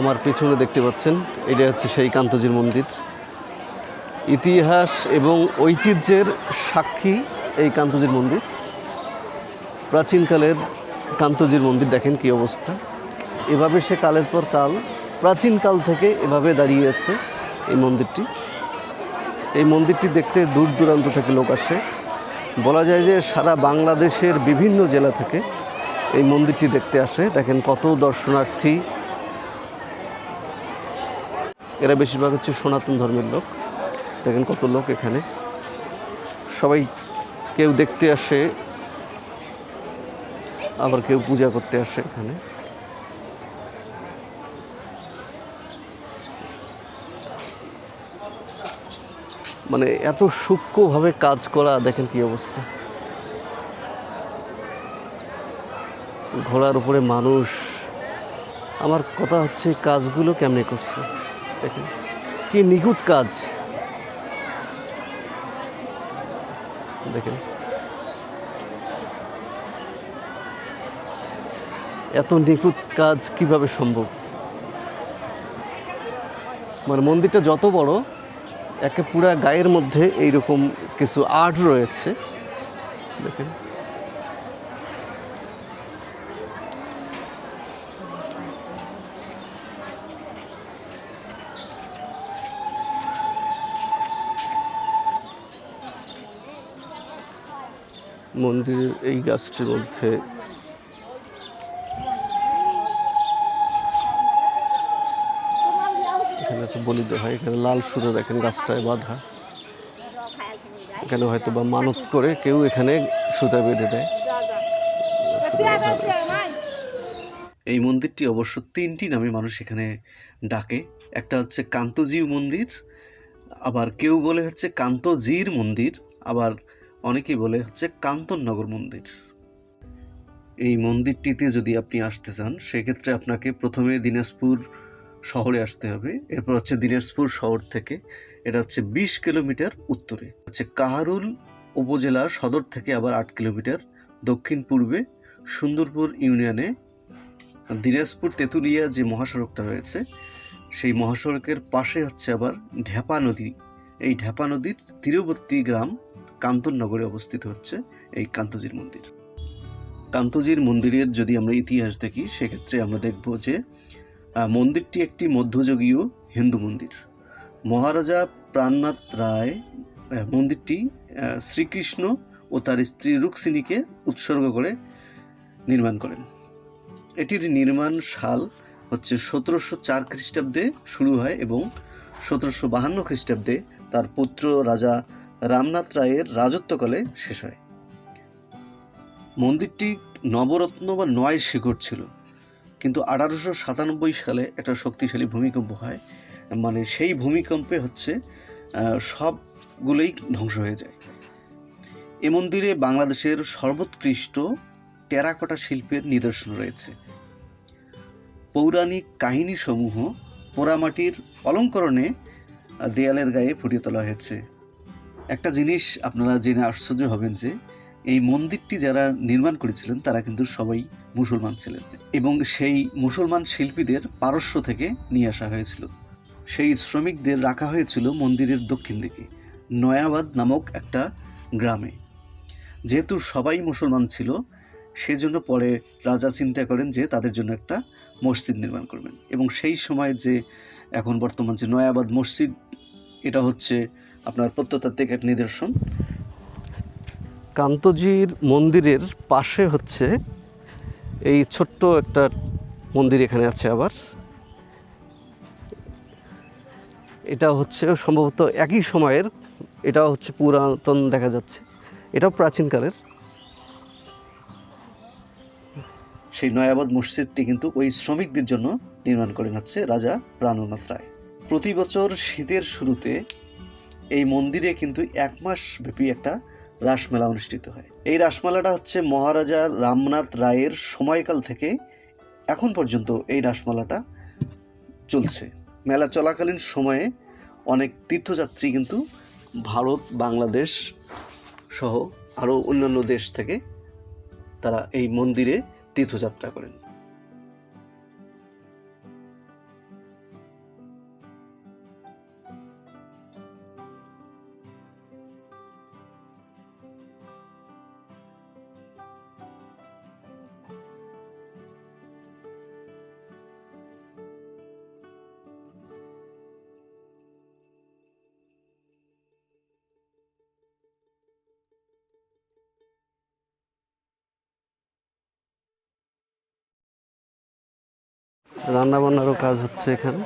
আমার পিছনে দেখতে পাচ্ছেন, এটা হচ্ছে সেই কান্তজির মন্দির। ইতিহাস এবং ঐতিহ্যের সাক্ষী এই কান্তজির মন্দির। প্রাচীনকালের কান্তজির মন্দির দেখেন কি অবস্থা। এভাবে সে কালের পর কাল প্রাচীনকাল থেকে এভাবে দাঁড়িয়ে আছে এই মন্দিরটি। এই মন্দিরটি দেখতে দূর দূরান্ত থেকে লোক আসে। বলা যায় যে সারা বাংলাদেশের বিভিন্ন জেলা থেকে এই মন্দিরটি দেখতে আসে। দেখেন কত দর্শনার্থী। এরা বেশিরভাগ হচ্ছে সনাতন ধর্মের লোক। দেখেন কত লোক এখানে। সবাই কেউ দেখতে আসে আবার কেউ পূজা করতে আসে এখানে। মানে এত সূক্ষ্মভাবে কাজ করা, দেখেন কি অবস্থা। ঘোড়ার উপরে মানুষ। আমার কথা হচ্ছে কাজগুলো কেমনে করছে? দেখেন, কি নিখুঁত কাজ। দেখেন এত নিখুঁত কাজ কীভাবে সম্ভব? মানে মন্দিরটা যত বড়, একে পুরা গায়ের মধ্যে এইরকম কিছু আর্ট রয়েছে। দেখেন। মন্দিরের এই গাছটির মধ্যে এখানে হচ্ছে বলিতে হয়, এখানে লাল সুরে দেখেন গাছটায় বাঁধা। এখানে হয়তো বা মানত করে কেউ এখানে সুতা বেঁধে দেয়। এই মন্দিরটি অবশ্য তিনটি নামে মানুষ এখানে ডাকে। একটা হচ্ছে কান্তজিউ মন্দির, আবার কেউ বলে হচ্ছে কান্তজির মন্দির, আবার অনেকেই বলে হচ্ছে কান্তননগর মন্দির। এই মন্দিরটিতে যদি আপনি আসতে চান, সেক্ষেত্রে আপনাকে প্রথমে দিনাজপুর শহরে আসতে হবে। এরপর হচ্ছে দিনাজপুর শহর থেকে। এটা হচ্ছে বিশ কিলোমিটার উত্তরে। হচ্ছে কাহারুল উপজেলা সদর থেকে আবার আট কিলোমিটার। দক্ষিণ পূর্বে সুন্দরপুর ইউনিয়নে দিনাজপুর তেঁতুলিয়া যে মহাসড়কটা রয়েছে, সেই মহাসড়কের পাশে হচ্ছে আবার ঢ্যাপা নদী। এই ঢ্যাপা নদীর তীরবর্তী গ্রাম কান্তননগরে অবস্থিত হচ্ছে এই কান্তজির মন্দির। কান্তজির মন্দিরের যদি আমরা ইতিহাস দেখি, সেক্ষেত্রে আমরা দেখব যে মন্দিরটি একটি মধ্যযুগীয় হিন্দু মন্দির। মহারাজা প্রাণনাথ রায় মন্দিরটি শ্রীকৃষ্ণ ও তার স্ত্রী রুক্মিণীকে উৎসর্গ করে নির্মাণ করেন। এটির নির্মাণ সাল হচ্ছে সতেরোশো চার খ্রিস্টাব্দে শুরু হয় এবং সতেরোশো বাহান্ন খ্রিস্টাব্দে তার পুত্র রাজা রামনাথ রায়ের রাজত্বকালে শেষ হয়। মন্দিরটি নবরত্ন বা নয় শিখর ছিল। কিন্তু আঠারোশো সাতানব্বই সালে একটা শক্তিশালী ভূমিকম্প হয়। মানে সেই ভূমিকম্পে হচ্ছে সবগুলোই ধ্বংস হয়ে যায়। এ মন্দিরে বাংলাদেশের সর্বোৎকৃষ্ট টেরাকোটা শিল্পের নিদর্শন রয়েছে। পৌরাণিক কাহিনীসমূহ পোড়ামাটির অলঙ্করণে দেয়ালের গায়ে ফুটিয়ে তোলা হয়েছে। একটা জিনিস আপনারা জেনে আশ্চর্য হবেন যে এই মন্দিরটি যারা নির্মাণ করেছিলেন, তারা কিন্তু সবাই মুসলমান ছিলেন এবং সেই মুসলমান শিল্পীদের পারস্য থেকে নিয়ে আসা হয়েছিল। সেই শ্রমিকদের রাখা হয়েছিল মন্দিরের দক্ষিণ দিকে, নয়াবাদ নামক একটা গ্রামে। যেহেতু সবাই মুসলমান ছিল, সেজন্য পরে রাজা চিন্তা করেন যে তাদের জন্য একটা মসজিদ নির্মাণ করবেন এবং সেই সময় যে এখন বর্তমান যে নয়াবাদ মসজিদ, এটা হচ্ছে আপনার প্রত্নতাত্ত্বিক এক নিদর্শন। কান্তজির মন্দিরের পাশে হচ্ছে এই ছোট্ট একটা মন্দির এখানে আছে আবার। এটা হচ্ছে সম্ভবত একই সময়ের এটাও হচ্ছে পুরাতন দেখা যাচ্ছে। এটাও প্রাচীনকালের। সেই নয়াবাদ মসজিদটি কিন্তু ওই শ্রমিকদের জন্য নির্মাণ করেন হচ্ছে রাজা প্রাণনাথ রায়। প্রতি বছর শীতের শুরুতে এই মন্দিরে কিন্তু এক মাস ব্যাপী একটা রাসমেলা অনুষ্ঠিত হয়। এই রাসমেলাটা হচ্ছে মহারাজা রামনাথ রায়ের সময়কাল থেকে এখন পর্যন্ত এই রাসমেলাটা চলছে। মেলা চলাকালীন সময়ে অনেক তীর্থযাত্রী কিন্তু ভারত, বাংলাদেশ সহ আরও অন্যান্য দেশ থেকে তারা এই মন্দিরে তীর্থযাত্রা করেন। রান্না বান্নারও কাজ হচ্ছে এখানে।